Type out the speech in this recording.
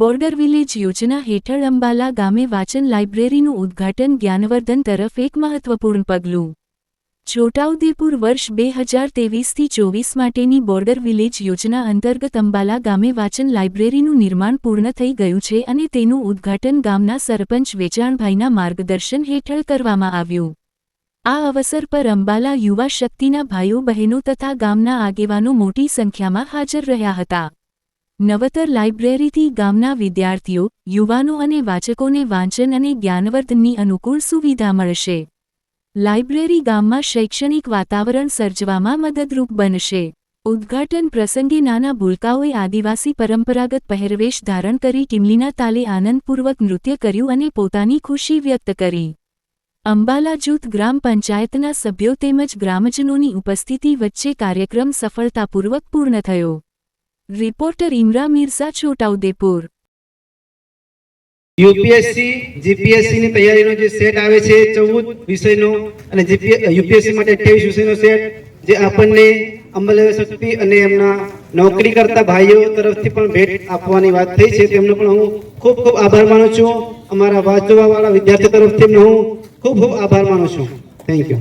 Border village યોજના હેઠળ અંબાલા ગામે વાચન લાઇબ્રેરીનું ઉદ્ઘાટન જ્ઞાનવર્ધન તરફ એક મહત્વપૂર્ણ પગલું. છોટાઉદેપુર વર્ષ બે હજાર તેવીસથી ચોવીસ માટેની બોર્ડર વિલેજ યોજના અંતર્ગત અંબાલા ગામે વાચન લાઇબ્રેરીનું નિર્માણ પૂર્ણ થઈ ગયું છે અને તેનું ઉદ્ઘાટન ગામના સરપંચ વેચાણભાઈના માર્ગદર્શન હેઠળ કરવામાં આવ્યું. આ અવસર પર અંબાલા યુવા શક્તિના ભાઈઓ બહેનો તથા ગામના આગેવાનો મોટી સંખ્યામાં હાજર રહ્યા હતા. નવતર લાઇબ્રેરીથી ગામના વિદ્યાર્થીઓ, યુવાનો અને વાચકોને વાંચન અને જ્ઞાનવર્ધનની અનુકૂળ સુવિધા મળશે. લાઇબ્રેરી ગામમાં શૈક્ષણિક વાતાવરણ સર્જવામાં મદદરૂપ બનશે. ઉદ્ઘાટન પ્રસંગે નાના ભૂલકાઓએ આદિવાસી પરંપરાગત પહેરવેશ ધારણ કરી ટીમલીના તાલે આનંદપૂર્વક નૃત્ય કર્યું અને પોતાની ખુશી વ્યક્ત કરી. અંબાલા જૂથ ગ્રામ પંચાયતના સભ્યો તેમજ ગ્રામજનોની ઉપસ્થિતિ વચ્ચે કાર્યક્રમ સફળતાપૂર્વક પૂર્ણ થયો. Reporter Imran Mirza Chhotaudepur UPSC GPSC ની તૈયારીનો જે સેટ આવે છે, ચૌદ વિષયનો અને યુપીએસસી માટે અઠ્યાવીસ વિષયનો સેટ જે આપણને અમલ શક્તિ અને એમના નોકરી કરતા ભાઈઓ તરફથી પણ ભેટ આપવાની વાત થઈ છે. તેમનો પણ હું ખૂબ ખૂબ આભાર માનું છું. અમારા વાંચવા વાળા વિદ્યાર્થીઓ તરફથી હું ખૂબ ખૂબ આભાર માનું છું. Thank you